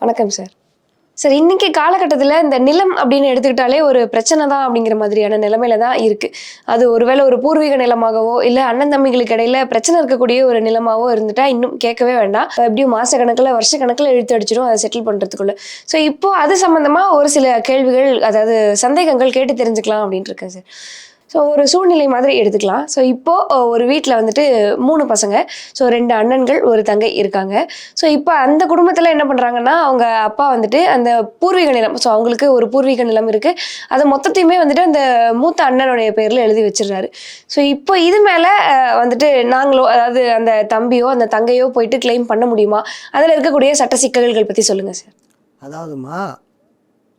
வணக்கம் sir sir இன்னைக்கு காலகட்டத்தில் இந்த நிலம் அப்படின்னு எடுத்துக்கிட்டாலே ஒரு பிரச்சனை தான் அப்படிங்கிற மாதிரியான நிலைமையில தான் இருக்கு. அது ஒருவேளை ஒரு பூர்வீக நிலமாகவோ இல்லை அண்ணன் தம்பிகளுக்கு இடையில பிரச்சனை இருக்கக்கூடிய ஒரு நிலமாகவோ இருந்துட்டா இன்னும் கேட்கவே வேண்டாம். எப்படியும் மாச கணக்கில் வருஷ கணக்கில் இழுத்து அடிச்சிடும் அதை செட்டில் பண்ணுறதுக்குள்ள ஸோ இப்போ அது சம்மந்தமாக ஒரு சில கேள்விகள் அதாவது சந்தேகங்கள் கேட்டு தெரிஞ்சுக்கலாம் அப்படின்ட்டு இருக்கேன் சார் ஸோ ஒரு சூழ்நிலை மாதிரி எடுத்துக்கலாம். ஸோ இப்போது ஒரு வீட்டில் வந்துட்டு மூணு பசங்க. ஸோ ரெண்டு அண்ணன்கள் ஒரு தங்கை இருக்காங்க. ஸோ இப்போ அந்த குடும்பத்தில் என்ன பண்ணுறாங்கன்னா அவங்க அப்பா வந்துட்டு அந்த பூர்வீக நிலம் ஸோ அவங்களுக்கு ஒரு பூர்வீக நிலம் இருக்குது அதை மொத்தத்தையுமே வந்துட்டு அந்த மூத்த அண்ணனுடைய பேரில் எழுதி வச்சிடுறாரு. ஸோ இப்போ இது மேலே வந்துட்டு நாங்களோ அதாவது அந்த தம்பியோ அந்த தங்கையோ போயிட்டு கிளைம் பண்ண முடியுமா? அதில் இருக்கக்கூடிய சட்ட சிக்கல்கள் பற்றி சொல்லுங்கள் சார் அதாவதுமா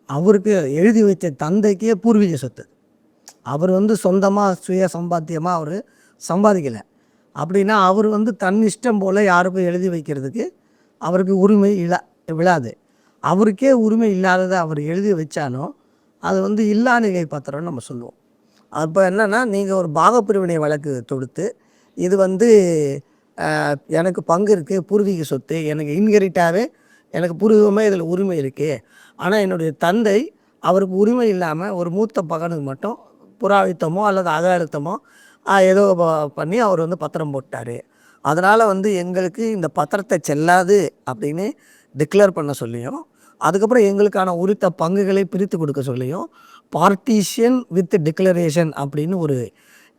அவருக்கு எழுதி வச்ச தந்தைக்கே பூர்வீக சொத்து. அவர் வந்து சொந்தமாக சுய சம்பாத்தியமாக அவர் சம்பாதிக்கலை. அப்படின்னா அவர் வந்து தன் இஷ்டம் போல் யாருக்கும் எழுதி வைக்கிறதுக்கு அவருக்கு உரிமை இல்லை விழாது. அவருக்கே உரிமை இல்லாததை அவர் எழுதி வச்சாலும் அது வந்து இல்லா நிலை பத்திரம்னு நம்ம சொல்லுவோம். அப்போ என்னென்னா நீங்கள் ஒரு பாகப்பிரிவினை வழக்கு தொடுத்து இது வந்து எனக்கு பங்கு இருக்குது பூர்வீக சொத்து எனக்கு இன்ஹெரிட்டாகவே எனக்கு பூர்வீகமாக இதில் உரிமை இருக்குது ஆனால் என்னுடைய தந்தை அவருக்கு உரிமை இல்லாமல் ஒரு மூத்த பகனுக்கு மட்டும் புறாவித்தமோ அல்லது அக அழுத்தமோ ஏதோ பண்ணி அவர் வந்து பத்திரம் போட்டார். அதனால் வந்து எங்களுக்கு இந்த பத்திரத்தை செல்லாது அப்படின்னு டிக்ளேர் பண்ண சொல்லியும் அதுக்கப்புறம் எங்களுக்கான உரித்த பங்குகளை பிரித்து கொடுக்க சொல்லியும் பார்ட்டிஷியன் வித் டிக்ளரேஷன் அப்படின்னு ஒரு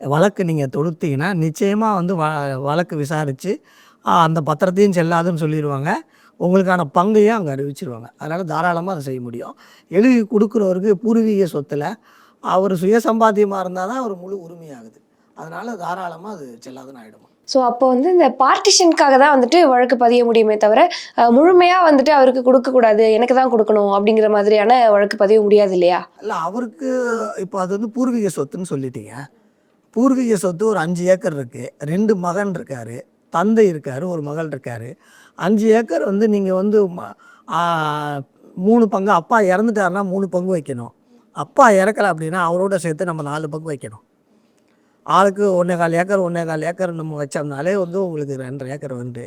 வழக்கு நீங்கள் தொடுத்தீங்கன்னா நிச்சயமாக வந்து வ வழக்கு விசாரித்து அந்த பத்திரத்தையும் செல்லாதுன்னு சொல்லிடுவாங்க உங்களுக்கான பங்கையும் அங்கே அறிவிச்சிருவாங்க. அதனால் தாராளமாக அதை செய்ய முடியும். எழுதி கொடுக்குறவருக்கு பூர்வீக சொத்தில் அவர் சுய சம்பாத்தியமாக இருந்தால் தான் அவர் முழு உரிமையாகுது. அதனால் தாராளமாக அது செல்லாதுன்னு ஆகிடும் ஸோ அப்போ வந்து இந்த பார்ட்டிஷனுக்காக தான் வந்துட்டு வழக்கு பதிய முடியுமே தவிர அஹ், முழுமையா வந்துட்டு அவருக்கு கொடுக்கக்கூடாது எனக்கு தான் கொடுக்கணும் அப்படிங்கிற மாதிரியான வழக்கு பதிய முடியாது இல்லையா? இல்லை அவருக்கு இப்போ அது வந்து பூர்வீக சொத்துன்னு சொல்லிட்டீங்க. பூர்வீக சொத்து ஒரு அஞ்சு ஏக்கர் இருக்குது ரெண்டு மகன் இருக்கார். தந்தை இருக்கார் ஒரு மகள் இருக்கார். அஞ்சு ஏக்கர் வந்து நீங்கள் வந்து மூணு பங்கு அப்பா இறந்துட்டாருன்னா மூணு பங்கு வைக்கணும். அப்பா இறக்கலை அப்படின்னா அவரோட சேர்த்து நம்ம நாலு பங்கு வைக்கணும். ஆளுக்கு ஒன்றே கால் ஏக்கர் ஒன்றே கால் ஏக்கர் நம்ம வச்சோம்னாலே வந்து உங்களுக்கு ரெண்டரை ஏக்கர் வந்து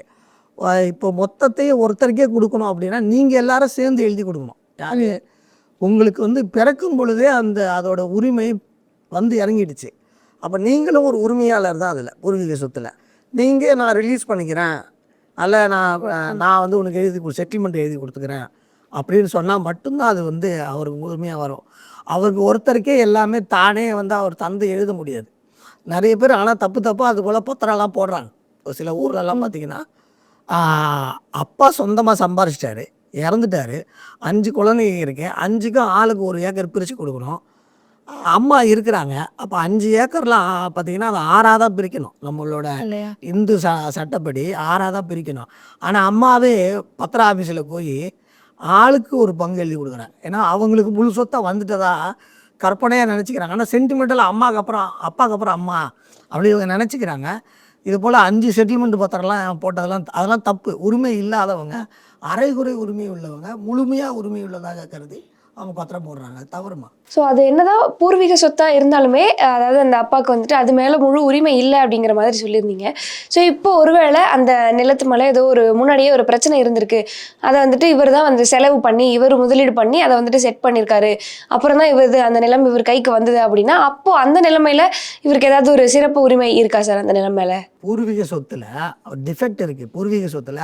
இப்போ மொத்தத்தையும் ஒருத்தருக்கே கொடுக்கணும் அப்படின்னா நீங்கள் எல்லாரும் சேர்ந்து எழுதி கொடுக்கணும். யாரு? உங்களுக்கு வந்து பிறக்கும் பொழுதே அந்த அதோட உரிமை வந்து இறங்கிடுச்சு. அப்போ நீங்களும் ஒரு உரிமையாளர் தான் அதில் பூர்வீக சொத்தில். நீங்கள் நான் ரிலீஸ் பண்ணிக்கிறேன். அல்ல நான் நான் வந்து உனக்கு எழுதி செட்டில்மெண்ட் எழுதி கொடுத்துக்கிறேன். அப்படின்னு சொன்னால் மட்டும்தான் அது வந்து அவருக்கு உரிமையாக வரும். அவருக்கு ஒருத்தருக்கே எல்லாமே தானே வந்து அவர் தந்து எழுத முடியாது. நிறைய பேர் ஆனால் தப்பு தப்பாக அது போல் பத்திரம்லாம் போடுறாங்க. ஒரு சில ஊர்லலாம் பார்த்தீங்கன்னா அப்பா சொந்தமாக சம்பாரிச்சிட்டாரு இறந்துட்டாரு. அஞ்சு குழந்தைங்க இருக்கு அஞ்சுக்கும் ஆளுக்கு ஒரு ஏக்கர் பிரித்து கொடுக்கணும். அம்மா இருக்கிறாங்க. அப்போ அஞ்சு ஏக்கர்லாம் பார்த்தீங்கன்னா அது ஆறாக தான் பிரிக்கணும். நம்மளோட இந்து ச சட்டப்படி ஆறாக தான் பிரிக்கணும். ஆனால் அம்மாவே பத்திர ஆஃபீஸில் போய் ஆளுக்கு ஒரு பங்கு எழுதி கொடுக்குறேன். ஏன்னா அவங்களுக்கு முழு சொத்தாக வந்துட்டதா கற்பனையாக நினச்சிக்கிறாங்க. ஆனால் சென்டிமெண்டலாக அம்மாவுக்கு அப்புறம் அப்பாவுக்கு அப்புறம் அம்மா அப்படி இவங்க நினச்சிக்கிறாங்க. இது போல் அஞ்சு செட்டில்மெண்ட் பத்திரம்லாம் போட்டதெல்லாம் அதெல்லாம் தப்பு. உரிமை இல்லாதவங்க அரைகுறை உரிமை உள்ளவங்க முழுமையாக உரிமை உள்ளதாக கருதி அவங்க பத்திரம் போடுறாங்க. தவறுமா. ஸோ அது என்னதான் பூர்வீக சொத்தா இருந்தாலுமே அதாவது அந்த அப்பாவுக்கு வந்துட்டு அது மேல முழு உரிமை இல்லை அப்படிங்கிற மாதிரி சொல்லியிருந்தீங்க. ஸோ இப்போ ஒருவேளை அந்த நிலத்து மேலே ஏதோ ஒரு முன்னாடியே ஒரு பிரச்சனை இருந்திருக்கு. அதை வந்துட்டு இவர் தான் வந்து செலவு பண்ணி இவர் முதலீடு பண்ணி அதை வந்துட்டு செட் பண்ணியிருக்காரு அப்புறம் தான் இவர் அந்த நிலம் இவர் கைக்கு வந்தது அப்படின்னா அப்போ அந்த நிலைமையில இவருக்கு ஏதாவது ஒரு சிறப்பு உரிமை இருக்கா சார் அந்த நிலம் மேல? பூர்வீக சொத்தில் டிஃபெக்ட் இருக்குது பூர்வீக சொத்தில்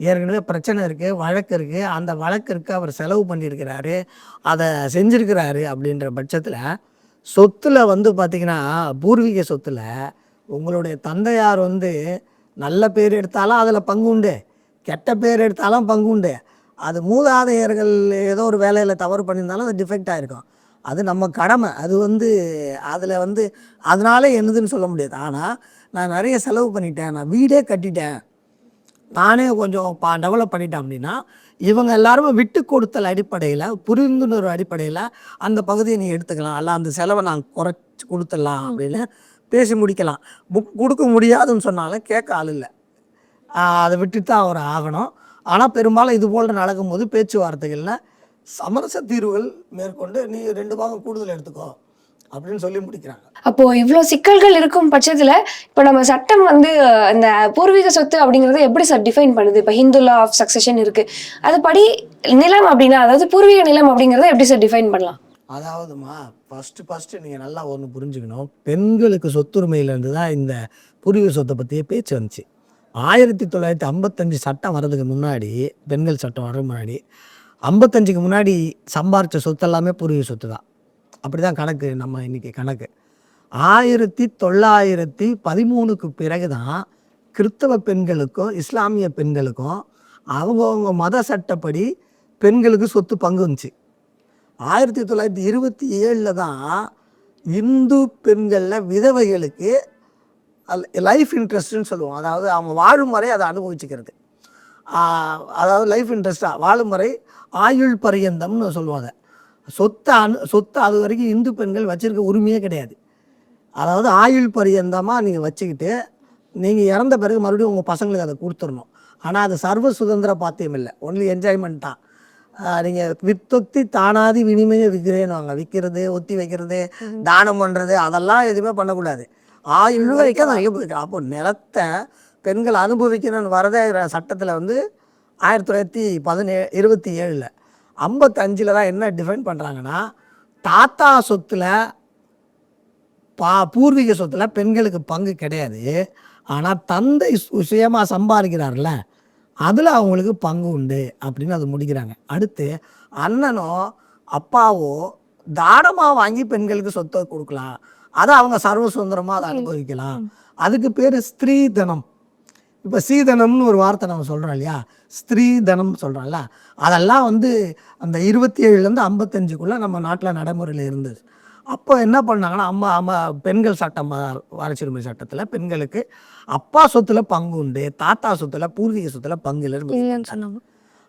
ஏற்கனவே பிரச்சனை இருக்குது வழக்கு இருக்குது அந்த வழக்கிற்கு அவர் செலவு பண்ணியிருக்கிறாரு அதை செஞ்சுருக்கிறாரு அப்படின்ற பட்சத்தில் சொத்தில் வந்து பார்த்திங்கன்னா பூர்வீக சொத்தில் உங்களுடைய தந்தையார் வந்து நல்ல பேர் எடுத்தாலும் அதில் பங்கு உண்டு கெட்ட பேர் எடுத்தாலும் பங்கு உண்டு. அது மூதாதையர்கள் ஏதோ ஒரு வேலையில் தவறு பண்ணியிருந்தாலும் அது டிஃபெக்ட் ஆகிருக்கும் அது நம்ம கடமை. அது வந்து அதில் வந்து அதனால என்னதுன்னு சொல்ல முடியாது. ஆனால் நான் நிறைய செலவு பண்ணிட்டேன். நான் வீடே கட்டிட்டேன். நானே கொஞ்சம் பா டெவலப் பண்ணிட்டேன் அப்படின்னா இவங்க எல்லாருமே விட்டு கொடுத்தல் அடிப்படையில் புரிந்துணர்வு அடிப்படையில் அந்த பகுதியை நீ எடுத்துக்கலாம். அல்ல அந்த செலவை நான் குறைச்சி கொடுத்துடலாம் அப்படின்னு பேசி முடிக்கலாம். புக் கொடுக்க முடியாதுன்னு சொன்னாலும் கேட்க ஆள் இல்லை. அதை விட்டுட்டு தான் அவர் ஆகணும். ஆனால் பெரும்பாலும் இது போல் நடக்கும்போது பேச்சுவார்த்தைகளில் சமரச தீர்வுகள் மேற்கொண்டு நீ ரெண்டு பாகம் கூடுதல் எடுத்துக்கோ. அப்படின்னு சொல்லி முடிக்கிறாங்க. அப்போ இவ்வளோ சிக்கல்கள் இருக்கும் பட்சத்துல இப்போ நம்ம சட்டம் வந்து இந்த பூர்வீக சொத்து அப்படிங்கறத எப்படி சார் டிஃபைன் பண்ணுது? இப்போ ஹிந்து லா ஆஃப் சக்சஷன் இருக்கு. அதுபடி நிலம் அப்படின்னா அதாவது பூர்வீக நிலம் அப்படிங்கறத எப்படி சார் டிஃபைன் பண்ணலாம்? அதாவதுமா ஃபஸ்ட்டு ஃபஸ்ட்டு நீங்கள் நல்லா ஒன்று புரிஞ்சுக்கணும். பெண்களுக்கு சொத்துரிமையிலேருந்து தான் இந்த பூர்வீக சொத்தை பற்றிய பேச்சு வந்துச்சு. ஆயிரத்தி தொள்ளாயிரத்தி ஐம்பத்தஞ்சு சட்டம் வர்றதுக்கு முன்னாடி பெண்கள் சட்டம் வர்றதுக்கு முன்னாடி ஐம்பத்தஞ்சுக்கு முன்னாடி சம்பாரித்த சொத்து எல்லாமே பூர்வீக சொத்து தான் அப்படி தான் கணக்கு நம்ம இன்னைக்கு கணக்கு. ஆயிரத்தி தொள்ளாயிரத்தி பதிமூணுக்கு பிறகு தான் கிறிஸ்தவ பெண்களுக்கும் இஸ்லாமிய பெண்களுக்கும் அவங்கவுங்க மத சட்டப்படி பெண்களுக்கு சொத்து பங்கு வந்துச்சு. ஆயிரத்தி தொள்ளாயிரத்தி இருபத்தி ஏழில் தான் இந்து பெண்களில் விதவைகளுக்கு லைஃப் இன்ட்ரெஸ்ட்னு சொல்லுவோம். அதாவது அவங்க வாழும் வரை அதை அனுபவிச்சுக்கிறது. அதாவது லைஃப் இன்ட்ரெஸ்ட்டாக வாழும் வரை ஆயுள் பரியந்தம்னு சொல்லுவாங்க. சொத்தை அனு சொத்தை அது வரைக்கும் இந்து பெண்கள் வச்சிருக்க உரிமையே கிடையாது. அதாவது ஆயுள் பரியந்தமாக நீங்கள் வச்சுக்கிட்டு நீங்கள் இறந்த பிறகு மறுபடியும் உங்கள் பசங்களுக்கு அதை கொடுத்துடணும். ஆனால் அது சர்வ சுதந்திர பாத்தியம் இல்லை. ஒன்லி என்ஜாய்மெண்ட் தான். நீங்கள் வித்தொத்தி தானாதி வினிமய விற்கிறேன்னு விற்கிறது ஒத்தி வைக்கிறது தானம் பண்ணுறது அதெல்லாம் எதுவுமே பண்ணக்கூடாது. ஆயுள் வரைக்கும் தான் வைக்க அப்போ நிலத்தை பெண்கள் அனுபவிக்கணும்னு வரதே சட்டத்தில் வந்து ஆயிரத்தி தொள்ளாயிரத்தி பதினே இருபத்தி ஏழில். ஐம்பத்தஞ்சில் தான் என்ன டிஃபைன் பண்ணுறாங்கன்னா தாத்தா சொத்தில் பா பூர்வீக சொத்தில் பெண்களுக்கு பங்கு கிடையாது. ஆனால் தந்தை சு- சுயமா சம்பாதிக்கிறார்ல அதில் அவங்களுக்கு பங்கு உண்டு அப்படின்னு அது முடிக்கிறாங்க. அடுத்து அண்ணனோ அப்பாவோ தானமாக வாங்கி பெண்களுக்கு சொத்தை கொடுக்கலாம். அதை அவங்க சர்வ சுதந்திரமாக அதை அனுபவிக்கலாம். அதுக்கு பேர் ஸ்திரீதனம். இப்போ சீதனம்னு ஒரு வார்த்தை நம்ம சொல்கிறோம் இல்லையா? ஸ்திரீதனம் சொல்கிறோம்ல அதெல்லாம் வந்து அந்த இருபத்தி ஏழுலேருந்து ஐம்பத்தஞ்சுக்குள்ளே நம்ம நாட்டில் நடைமுறையில் இருந்தது. அப்போ என்ன பண்ணாங்கன்னா அம்மா அம்மா பெண்கள் சட்டம் வாரிசுரிமை சட்டத்தில் பெண்களுக்கு அப்பா சொத்துல பங்கு உண்டு தாத்தா சொத்துல பூர்வீக சொத்துல பங்கு இல்லைன்னு இல்லைன்னு சொன்னாங்க.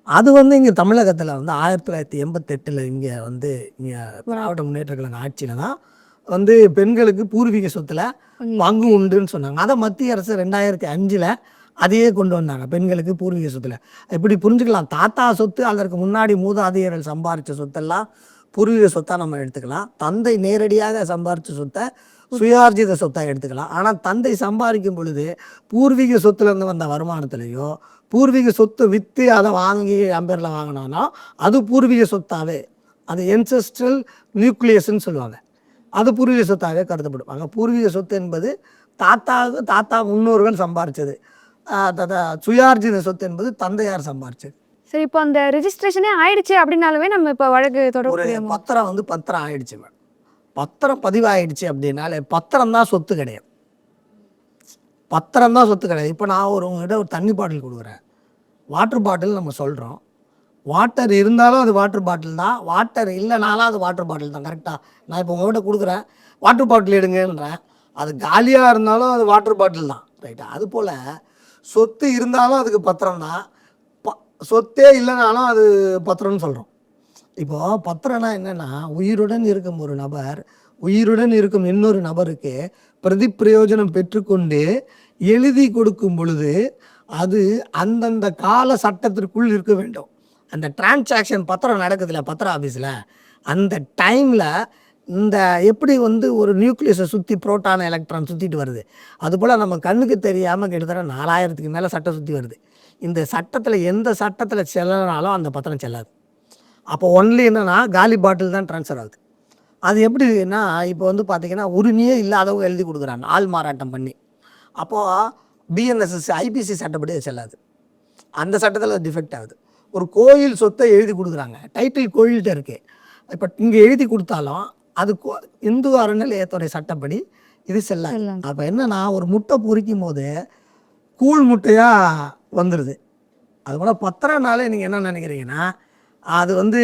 அது வந்து இங்கே தமிழகத்தில் வந்து ஆயிரத்தி தொள்ளாயிரத்தி எண்பத்தெட்டில் இங்கே வந்து இங்கே திராவிட முன்னேற்ற கழக ஆட்சியில் தான் வந்து பெண்களுக்கு பூர்வீக சொத்துல பங்கு உண்டுன்னு சொன்னாங்க. அதை மத்திய அரசு ரெண்டாயிரத்தி அஞ்சில் அதையே கொண்டு வந்தாங்க பெண்களுக்கு பூர்வீக சொத்தில். இப்படி புரிஞ்சுக்கலாம்? தாத்தா சொத்து அதற்கு முன்னாடி மூதாதையர்கள் சம்பாரித்த சொத்தெல்லாம் பூர்வீக சொத்தாக நம்ம எடுத்துக்கலாம். தந்தை நேரடியாக சம்பாரித்த சொத்தை சுயார்ஜித சொத்தாக எடுத்துக்கலாம். ஆனால் தந்தை சம்பாதிக்கும் பொழுது பூர்வீக சொத்துலேருந்து வந்த வருமானத்துலேயோ பூர்வீக சொத்து விற்று அதை வாங்கி அம்பேரில் வாங்கினோன்னா அது பூர்வீக சொத்தாகவே அது என்செஸ்ட்ரல் நியூக்ளியஸ்ன்னு சொல்லுவாங்க. அது பூர்வீக சொத்தாகவே கருதப்படும் அங்கே பூர்வீக சொத்து என்பது தாத்தாவுக்கு தாத்தா முன்னோர்கள் சம்பாரித்தது சுயார்ஜித சொத்து என்பது தந்தையார் சம்பாரிச்சது. சரி இப்போ அந்த ரெஜிஸ்ட்ரேஷனே ஆயிடுச்சு அப்படின்னாலுமே நம்ம இப்போ வழக்கு ஒரு தொடர பத்திரம் வந்து பத்திரம் ஆயிடுச்சு மேடம். பத்திரம் பதிவாயிடுச்சு அப்படின்னாலே பத்திரம் தான் சொத்து கிடையாது. பத்திரம் தான் சொத்து கிடையாது. இப்போ நான் ஒரு உங்ககிட்ட ஒரு தண்ணி பாட்டில் கொடுக்குறேன். வாட்டர் பாட்டில் நம்ம சொல்கிறோம் வாட்டர் இருந்தாலும் அது வாட்டர் பாட்டில் தான். வாட்டர் இல்லைனாலும் அது வாட்டர் பாட்டில் தான். கரெக்டாக நான் இப்போ உங்ககிட்ட கொடுக்குறேன். வாட்டர் பாட்டில் எடுங்கன்றேன். அது காலியாக இருந்தாலும் அது வாட்டர் பாட்டில் தான். ரைட்டா? அது போல் சொத்து இருந்தாலும் அதுக்கு பத்திரம் தான். ப சொத்தே இல்லைனாலும் அது பத்திரம்னு சொல்கிறோம் இப்போது பத்திரம்னா என்னென்னா உயிருடன் இருக்கும் ஒரு நபர் உயிருடன் இருக்கும் இன்னொரு நபருக்கு பிரதி பிரயோஜனம் பெற்றுக்கொண்டு எழுதி கொடுக்கும் பொழுது அது அந்தந்த கால சட்டத்திற்குள் இருக்க வேண்டும். அந்த டிரான்சாக்ஷன் பத்திரம் நடக்குதுல்ல பத்திர ஆஃபீஸில் அந்த டைமில் இந்த எப்படி வந்து ஒரு நியூக்ளியஸை சுற்றி புரோட்டான் எலக்ட்ரான் சுற்றிட்டு வருது? அதுபோல் நம்ம கண்ணுக்கு தெரியாமல் கிட்டத்தட்ட நாலாயிரத்துக்கு மேலே சட்டம் சுற்றி வருது. இந்த சட்டத்தில் எந்த சட்டத்தில் செல்லனாலும் அந்த பத்திரம் செல்லாது. அப்போ ஒன்லி என்னென்னா காலி பாட்டில் தான் ட்ரான்ஸ்ஃபர் ஆகுது. அது எப்படின்னா இப்போ வந்து பார்த்திங்கன்னா உரிமையே இல்லாதவங்க எழுதி கொடுக்குறாங்க. ஆள் மாறாட்டம் பண்ணி. அப்போது பிஎன்எஸ்எஸ் ஐபிசி சட்டப்படி செல்லாது. அந்த சட்டத்தில் டிஃபெக்ட் ஆகுது. ஒரு கோயில் சொத்தை எழுதி கொடுக்குறாங்க. டைட்டில் கோயில்கிட்ட இருக்குது இப்போ இங்கே எழுதி கொடுத்தாலும் அது இந்து அறநிலையத்துறை சட்டப்படி இது செல்லாது. அப்போ என்னன்னா ஒரு முட்டை பொரிக்கும் போது கூழ் முட்டையாக வந்துடுது அதுபோல் பத்திரம்னாலே நீங்கள் என்ன நினைக்கிறீங்கன்னா அது வந்து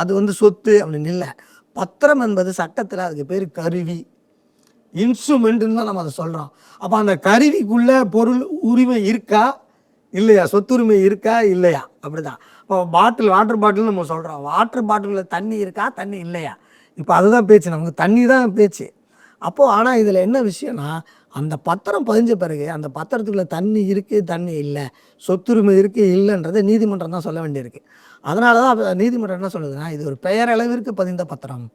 அது வந்து சொத்து அப்படின்னு இல்லை. பத்திரம் என்பது சட்டத்தில் அதுக்கு பேர் கருவி. இன்ஸ்ட்ருமெண்ட்டுன்னு தான் நம்ம அதை சொல்கிறோம் அப்போ அந்த கருவிக்குள்ளே பொருள் உரிமை இருக்கா? இல்லையா? சொத்துரிமை இருக்கா? இல்லையா? அப்படிதான். இப்போ பாட்டில் வாட்டர் பாட்டில் நம்ம சொல்கிறோம் வாட்டர் பாட்டிலில் தண்ணி இருக்கா? தண்ணி இல்லையா? இப்போ அதுதான் பேச்சு நமக்கு தண்ணி தான் பேச்சு. அப்போது ஆனால் இதில் என்ன விஷயம்னா அந்த பத்திரம் பதிஞ்ச பிறகு அந்த பத்திரத்துக்குள்ளே தண்ணி இருக்குது தண்ணி இல்லை சொத்துரிமை இருக்குது இல்லைன்றதை நீதிமன்றம் தான் சொல்ல வேண்டியிருக்கு. அதனால தான் நீதிமன்றம் என்ன சொல்லுதுன்னா இது ஒரு பெயரளவிற்கு பதிந்த பத்திரம்.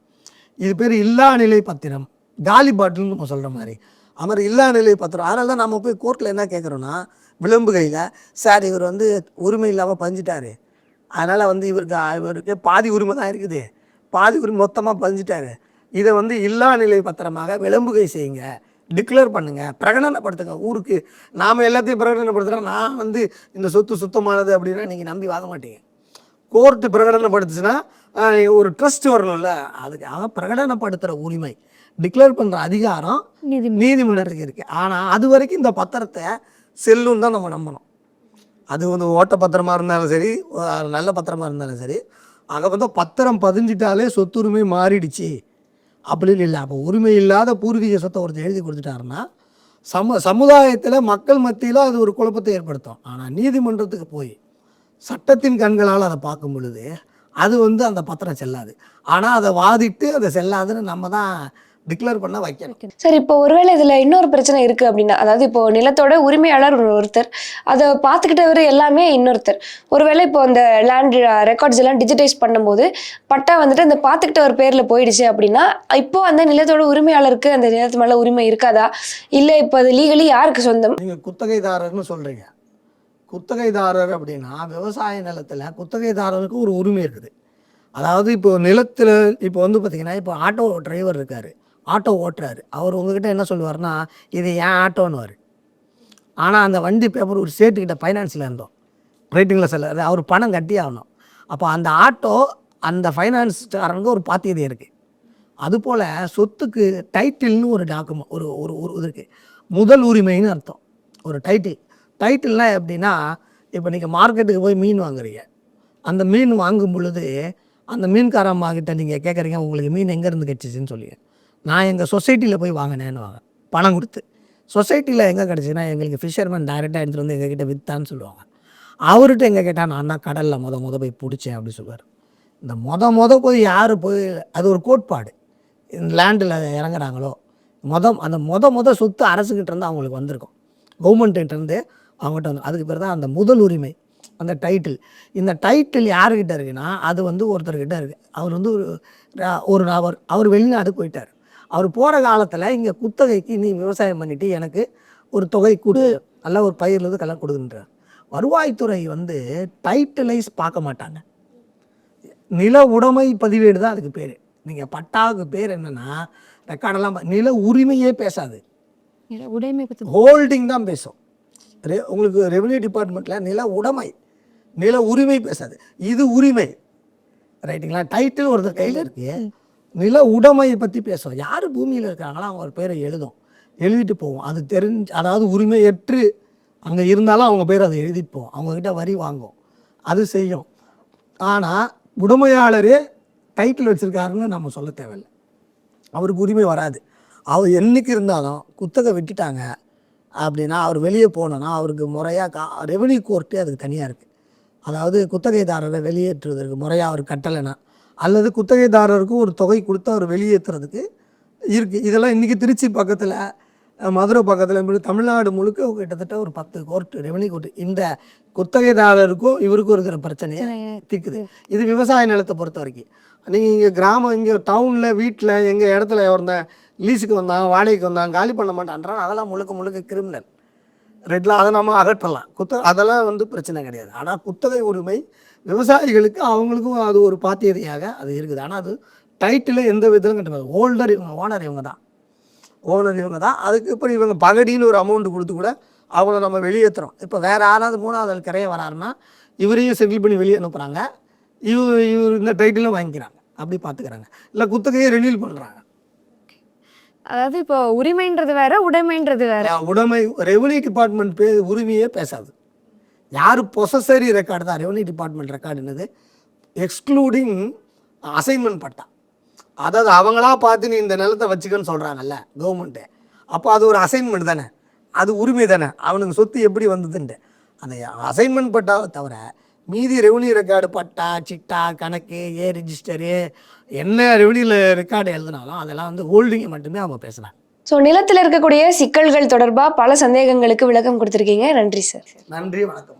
இது பேர் இல்லா நிலை பத்திரம். காலி பாட்டில்னு நம்ம சொல்கிற மாதிரி. அது மாதிரி இல்லா நிலை பத்திரம். அதனால தான் நம்ம போய் கோர்ட்டில் என்ன கேட்குறோன்னா விளம்புகையில் சார் இவர் வந்து உரிமை இல்லாமல் பதிஞ்சிட்டாரு. அதனால் வந்து இவருக்கு இவருக்கு பாதி உரிமை தான் இருக்குது. பாதி உரிமை மொத்தமாக பஞ்சிட்டாரு இதை வந்து இல்லா நிலை பத்திரமாக விளம்புகை செய்யுங்க. டிக்ளேர் பண்ணுங்க. பிரகடனப்படுத்துங்க. ஊருக்கு நாம் எல்லாத்தையும் பிரகடனப்படுத்துகிறோம் நான் வந்து இந்த சொத்து சுத்தமானது அப்படின்னா நீங்கள் நம்பி வாங்க மாட்டீங்க. கோர்ட்டு பிரகடனப்படுத்துச்சுன்னா ஒரு ட்ரஸ்ட் வரணும்ல. அதுக்கு அவன் பிரகடனப்படுத்துகிற உரிமை. டிக்ளேர் பண்ணுற அதிகாரம் நீதி நீதிமன்றத்துக்கு இருக்குது ஆனால் அது வரைக்கும் இந்த பத்திரத்தை செல்லும் தான் நம்ம நம்பணும். அது வந்து ஓட்ட பத்திரமா இருந்தாலும் சரி நல்ல பத்திரமா இருந்தாலும் சரி அங்கே வந்து பத்திரம் பதிஞ்சிட்டாலே சொத்துரிமை மாறிடுச்சு. அப்படின்னு இல்லை. அப்போ உரிமை இல்லாத பூர்வீக சொத்தை ஒருத்தர் எழுதி கொடுத்துட்டாருன்னா சம சமுதாயத்தில் மக்கள் மத்தியில் அது ஒரு குழப்பத்தை ஏற்படுத்தும். ஆனால் நீதிமன்றத்துக்கு போய் சட்டத்தின் கண்களால் அதை பார்க்கும் பொழுது அது வந்து அந்த பத்திரம் செல்லாது. ஆனால் அதை வாதிட்டு அதை செல்லாதுன்னு நம்ம தான் டிக்ளேர் பண்ண வைக்கணும். சார் இப்போ ஒருவேளை இதுல இன்னொரு பிரச்சனை இருக்கு அப்படின்னா அதாவது இப்போ நிலத்தோட உரிமையாளர் ஒரு ஒருத்தர் அதை பார்த்துக்கிட்டவர் எல்லாமே இன்னொருத்தர். ஒருவேளை இப்போ அந்த லேண்ட் ரெக்கார்ட்ஸ் எல்லாம் டிஜிட்டைஸ் பண்ணும்போது பட்டா வந்துட்டு அந்த பார்த்துக்கிட்டவர் பேர்ல போயிடுச்சு அப்படின்னா இப்போ அந்த நிலத்தோட உரிமையாளருக்கு அந்த நிலத்து மேல உரிமை இருக்காதா? இல்ல இப்போ அது லீகலி யாருக்கு சொந்தம்? நீங்கள் குத்தகைதாரர்னு சொல்கிறீங்க குத்தகைதாரர் அப்படின்னா விவசாய நிலத்தில் குத்தகைதாரருக்கு ஒரு உரிமை இருக்குது. அதாவது இப்போ நிலத்தில் இப்போ வந்து பார்த்தீங்கன்னா இப்போ ஆட்டோ டிரைவர் இருக்கார். ஆட்டோ ஓட்டுறாரு. அவர் உங்ககிட்ட என்ன சொல்லுவார்னா இது ஏன் ஆட்டோன்னுவார். ஆனால் அந்த வண்டி பேப்பர் ஒரு சேட்டுக்கிட்ட ஃபைனான்ஸில் இருந்தோம். ரைட்டிங்கில் செல்ல அவர் பணம் கட்டி ஆகணும். அப்போ அந்த ஆட்டோ அந்த ஃபைனான்ஸ்காரனுக்கு ஒரு பாத்தியதை இருக்குது அதுபோல் சொத்துக்கு டைட்டில்னு ஒரு டாக்குமெண்ட் ஒரு ஒரு ஒரு இது இருக்குது முதல் உரிமைன்னு அர்த்தம். ஒரு டைட்டில் டைட்டில்னா எப்படின்னா இப்போ நீங்கள் மார்க்கெட்டுக்கு போய் மீன் வாங்குறீங்க. அந்த மீன் வாங்கும் பொழுது அந்த மீன்காரம்மா கிட்ட நீங்கள் கேட்குறீங்க உங்களுக்கு மீன் எங்கேருந்து கிடச்சிச்சின்னு சொல்லி நான் எங்கள் சொசைட்டியில் போய் வாங்கினேன்னு வாங்க. பணம் கொடுத்து. சொசைட்டியில் எங்கே கிடச்சின்னா எங்களுக்கு ஃபிஷர்மேன் டைரெக்டாக எடுத்துகிட்டு வந்து எங்ககிட்ட விற்றான்னு சொல்லுவாங்க. அவர்கிட்ட எங்கே கேட்டால் நான் தான் கடலில் மொதல் மொதல் போய் பிடிச்சேன் அப்படின்னு சொல்லுவார். இந்த மொத மொத போய் யார் போய் அது ஒரு கோட்பாடு. இந்த லேண்டில் இறங்குறாங்களோ மொத அந்த மொத மொத சொத்து அரசுக்கிட்ட இருந்து அவங்களுக்கு வந்திருக்கும். கவர்மெண்ட்டுகிட்டேருந்து அவங்ககிட்ட வந்து அதுக்கு பேர் தான் அந்த முதல் உரிமை அந்த டைட்டில். இந்த டைட்டில் யாருக்கிட்ட இருக்குன்னா அது வந்து ஒருத்தர்கிட்ட இருக்குது அவர் வந்து ஒரு ஒரு அவர் அவர் வெளிநாடு போயிட்டார். அவர் போகிற காலத்தில் இங்கே குத்தகைக்கு நீ விவசாயம் பண்ணிட்டு எனக்கு ஒரு தொகை கொடு. நல்ல ஒரு பயிர்லேருந்து கலர் கொடுக்குன்றார் வருவாய்த்துறை வந்து டைட்டிலைஸ் பார்க்க மாட்டாங்க. நில உடைமை பதிவேடு தான் அதுக்கு பேர். நீங்கள் பட்டாவுக்கு பேர் என்னன்னா ரெக்கார்டெல்லாம் நில உரிமையே பேசாது. நில உடைமை ஹோல்டிங் தான் பேசும். ரெ உங்களுக்கு ரெவன்யூ டிபார்ட்மெண்ட்டில் நில உடைமை நில உரிமை பேசாது. இது உரிமை. ரைட்டுங்களா டைட்டில் ஒருத்தர் கையில் இருக்கு. நில உடைமையை பற்றி பேசும் யார் பூமியில் இருக்காங்களோ அவங்க ஒரு பேரை எழுதும். எழுதிட்டு போவோம். அது தெரிஞ்சு அதாவது உரிமையற்று அங்கே இருந்தாலும் அவங்க பேர் அதை எழுதிட்டு போவோம். அவங்கக்கிட்ட வரி வாங்கும் அது செய்யும். ஆனால் உடமையாளரே டைட்டில் வச்சுருக்காருன்னு நம்ம சொல்ல தேவையில்லை. அவருக்கு உரிமை வராது. அவர் என்னைக்கு இருந்தாலும் குத்தகை விட்டுட்டாங்க அப்படின்னா அவர் வெளியே போனோன்னா அவருக்கு முறையாக கா ரெவன்யூ கோர்ட்டே அதுக்கு தனியாக இருக்குது அதாவது குத்தகைதாரரை வெளியேற்றுவதற்கு முறையாக அவர் கட்டலைன்னா அல்லது குத்தகைதாரருக்கு ஒரு தொகை கொடுத்து அவர் வெளியேற்றுறதுக்கு இருக்குது இதெல்லாம் இன்றைக்கி திருச்சி பக்கத்தில் மதுரை பக்கத்தில் இப்படி தமிழ்நாடு முழுக்க கிட்டத்தட்ட ஒரு பத்து கோர்ட்டு ரெவன்யூ கோர்ட்டு இந்த குத்தகைதாரருக்கும் இவருக்கும் இருக்கிற பிரச்சனையை தீர்க்குது இது விவசாய நிலத்தை பொறுத்த வரைக்கும். நீங்கள் இங்கே கிராமம் இங்கே டவுனில் வீட்டில் எங்கள் இடத்துல ஒருத்தன் லீஸுக்கு வந்தான் வாடகைக்கு வந்தான் காலி பண்ண மாட்டான்றான் அதெல்லாம் முழுக்க முழுக்க கிரிமினல் ரெட்டில் அதை நம்ம அகற்றலாம். குத்த அதெல்லாம் வந்து பிரச்சனை கிடையாது. ஆனால் குத்தகை உரிமை விவசாயிகளுக்கு அவங்களுக்கும் அது ஒரு பாத்தியதையாக அது இருக்குது. ஆனால் அது டைட்டில் எந்த விதத்திலும் கட்டுறது ஹோல்டர் இவங்க ஓனர் இவங்க தான். ஓனர் இவங்க தான். அதுக்கு இப்போ இவங்க பகடின்னு ஒரு அமௌண்ட் கொடுத்து கூட அவங்கள நம்ம வெளியேற்றுறோம் இப்போ வேறு யாராவது மூணாவது ஆள் கரையை வராருன்னா இவரையும் செட்டில் பண்ணி வெளியே அனுப்புகிறாங்க இவர் இவர் இந்த டைட்டிலும் வாங்கிக்கிறாங்க. அப்படி பார்த்துக்கிறாங்க இல்லை குத்தகையை ரெனியூல் பண்ணுறாங்க அதாவது இப்போ உரிமைன்றது வேற உடைமைன்றது வேற. உடைமை ரெவன்யூ டிபார்ட்மெண்ட் பே உரிமையே பேசாது. யார் பொசசரி ரெக்கார்டு தான்? ரெவன்யூ டிபார்ட்மெண்ட் ரெக்கார்டு என்னது? Excluding assignment patta. அதாவது அவங்களா பார்த்து நீ இந்த நிலத்தை வச்சுக்கன்னு சொல்கிறாங்கல்ல கவர்மெண்ட்டு அப்போ அது ஒரு அசைன்மெண்ட் தானே. அது உரிமை தானே. அவனுக்கு சொத்து எப்படி வந்ததுன்ட்டு. அந்த அசைன்மெண்ட் பட்டாவை தவிர மீதி ரெவன்யூ ரெக்கார்டு பட்டா சிட்டா கணக்கு ஏ ரிஜிஸ்டரு என்ன ரெவன்யூவில் ரெக்கார்டு எழுதினாலும் அதெல்லாம் வந்து ஹோல்டிங்கை மட்டுமே அவங்க பேசுகிறாங்க ஸோ நிலத்தில் இருக்கக்கூடிய சிக்கல்கள் தொடர்பா பல சந்தேகங்களுக்கு விளக்கம் கொடுத்துருக்கீங்க. நன்றி சார் நன்றி வணக்கம்.